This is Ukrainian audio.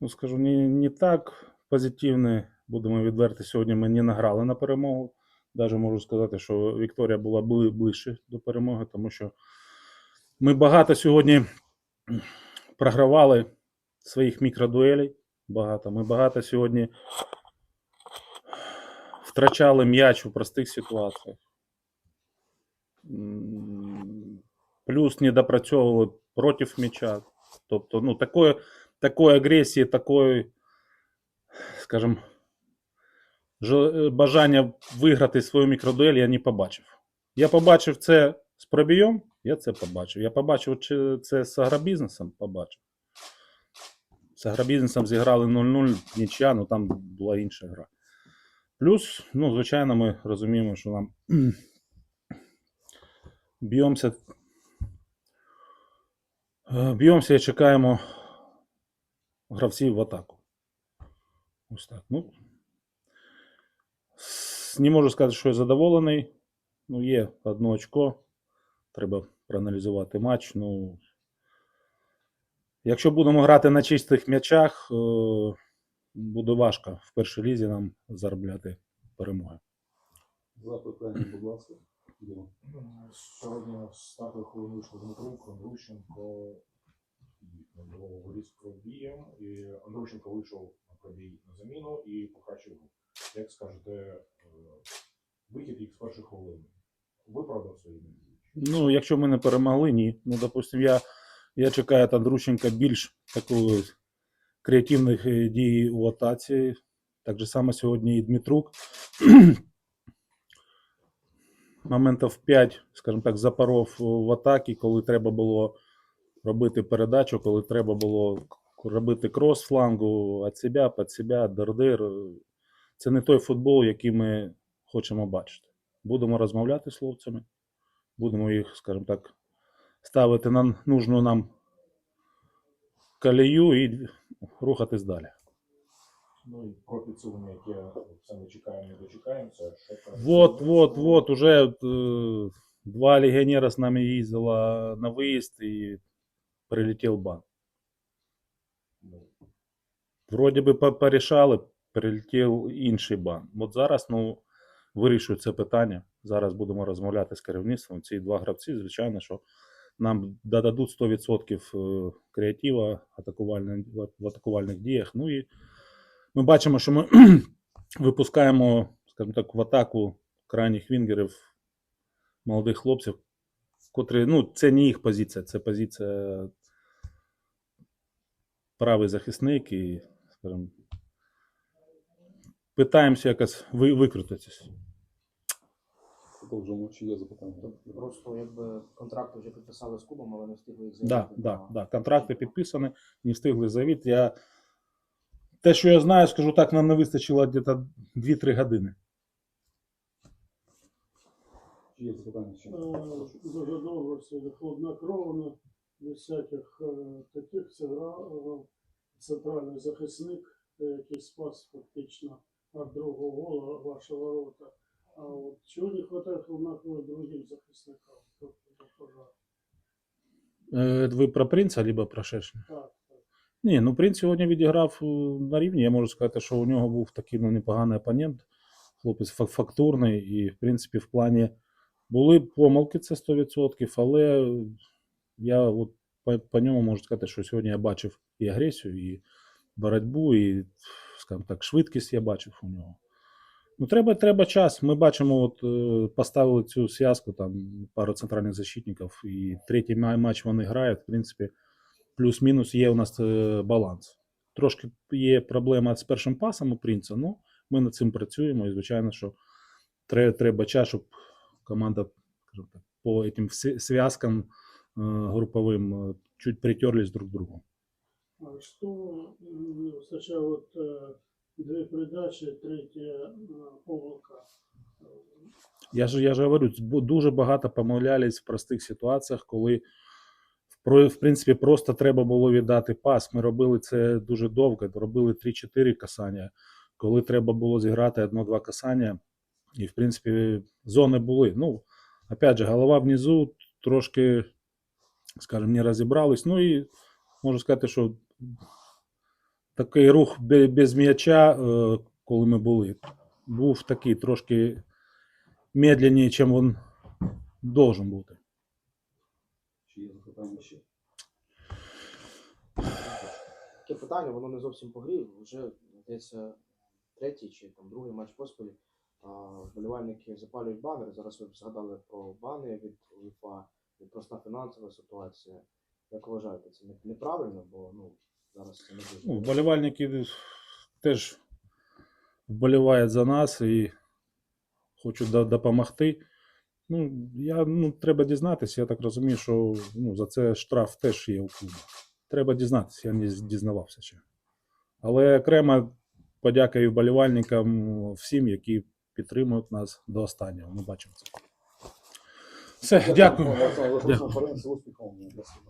ну скажу, не, не так позитивний. Будемо відверті, сьогодні ми не награли на перемогу. Даже можу сказати, що Вікторія була ближче до перемоги, тому що ми багато сьогодні програвали своїх мікродуелей. Багато. Ми багато сьогодні втрачали м'яч у простих ситуаціях. Плюс не допрацьовували проти м'яча. Тобто, ну, такої, такої агресії, такої, скажімо, е, бажання виграти свою мікродуель я не побачив. Я побачив це з пробійом, я це побачив. Я побачив чи це з агробізнесом, побачив. З агробізнесом зіграли 0-0, нічия, ну там була інша гра. Плюс, ну, звичайно, ми розуміємо, що нам б'ємося. е, Б'ємося і чекаємо гравців в атаку. Ось так. Ну, не можу сказати, що я задоволений. Ну, є одне очко. Треба проаналізувати матч. Ну, якщо будемо грати на чистих м'ячах, е, буде важко в першій лізі нам заробляти перемоги. Запитання, будь ласка. Сьогодні стартовий вийшов Дмитрук, Андрущенко і Андрій і Андрущенко вийшов на пробій на заміну і покращив. Як скажете, е, вихід їх з перших хвилин виправдав свої надії? Ну, якщо ми не перемогли, ні. Ну, допустим, я, я чекаю від Андрущенка більш такої креативних е, дій у атаці. Так же само сьогодні і Дмитрук. Моментів 5, скажімо так, запоров в атакі, коли треба було робити передачу, коли треба було робити крос флангу від себе, під себе, дердир. Це не той футбол, який ми хочемо бачити. Будемо розмовляти з хлопцями будемо їх, скажімо так, ставити на нужну нам колію і рухатись далі. Ну і про підсилення, яке все не чекаємо, не дочекаємося. Вот, вот, вот, уже э, два легіонера з нами їздило на виїзд і прилетів бан. Вроді би порішали, прилетів інший бан. От зараз, ну, вирішую це питання. Зараз будемо розмовляти з керівництвом. Ці два гравці, звичайно, що нам додадуть 100% е, креатива в атакувальних діях. Ну і ми бачимо, що ми випускаємо, скажімо так, в атаку крайніх вінгерів, молодих хлопців, котрі, ну, це не їх позиція, це позиція правий захисник і, скажімо, питаємося якось ви, викрутитися. Продовжуємо, чи є запитання? Просто якби контракти вже підписали з клубом, але не встигли їх Да, заявити. да, на- да. Контракти підписані, не встигли заявити. Я... Те, що я знаю, скажу так, нам не вистачило десь 2-3 години. Чи є запитання? Е, Дуже без всяких е, таких це е, центральний захисник, е, який спас фактично від другого гола ваші ворота. А от чого не вистачає хладнокровно другим захисникам? Тобто, Ви про принца, либо про Шешня? Так. Ні, ну принц сьогодні відіграв на рівні. Я можу сказати, що у нього був такий ну, непоганий опонент. Хлопець фактурний, і, в принципі, в плані були помилки, це 100%, але я от по, по ньому можу сказати, що сьогодні я бачив і агресію, і боротьбу, і, скажімо так, швидкість я бачив у нього. Ну, треба, треба час. Ми бачимо, от е, поставили цю зв'язку, там пару центральних защитників, і третій матч вони грають. В принципі, плюс-мінус є у нас е, баланс. Трошки є проблема з першим пасом у принца, ну ми над цим працюємо, і звичайно, що треба, час, щоб команда скажімо так, по всі- зв'язкам е, груповим е, чуть притерлись друг к другу. А что м, не выстачает вот э, две передачи, третья э, помилка. Я ж, я ж говорю, бу- дуже багато помилялись в простих ситуаціях, коли в, про- в принципі просто треба було віддати пас. Ми робили це дуже довго, робили 3-4 касання. Коли треба було зіграти одно-два касання, і в принципі зони були. Ну, опять же, голова внизу трошки, скажімо, не розібрались. Ну і можу сказати, що такий рух без м'яча, е, коли ми були, був такий трошки медленніше, ніж він должен бути. Чи є запитання ще? Таке питання, воно не зовсім по грі. Вже здається, третій чи там другий матч поспіль. Вболівальники запалюють банери. Зараз ви згадали про бани від УЄФА, проста фінансова ситуація. Як вважаєте, це неправильно, бо ну зараз це не дуже. Ну, вболівальники теж вболівають за нас і хочуть до- допомогти. Ну, я, ну, треба дізнатися, я так розумію, що ну, за це штраф теж є у клубу. Треба дізнатися, я не дізнавався ще. Але окремо подяка і вболівальникам всім, які підтримують нас до останнього. Ми бачимо це. Все, дякую. Дякую. Олександр,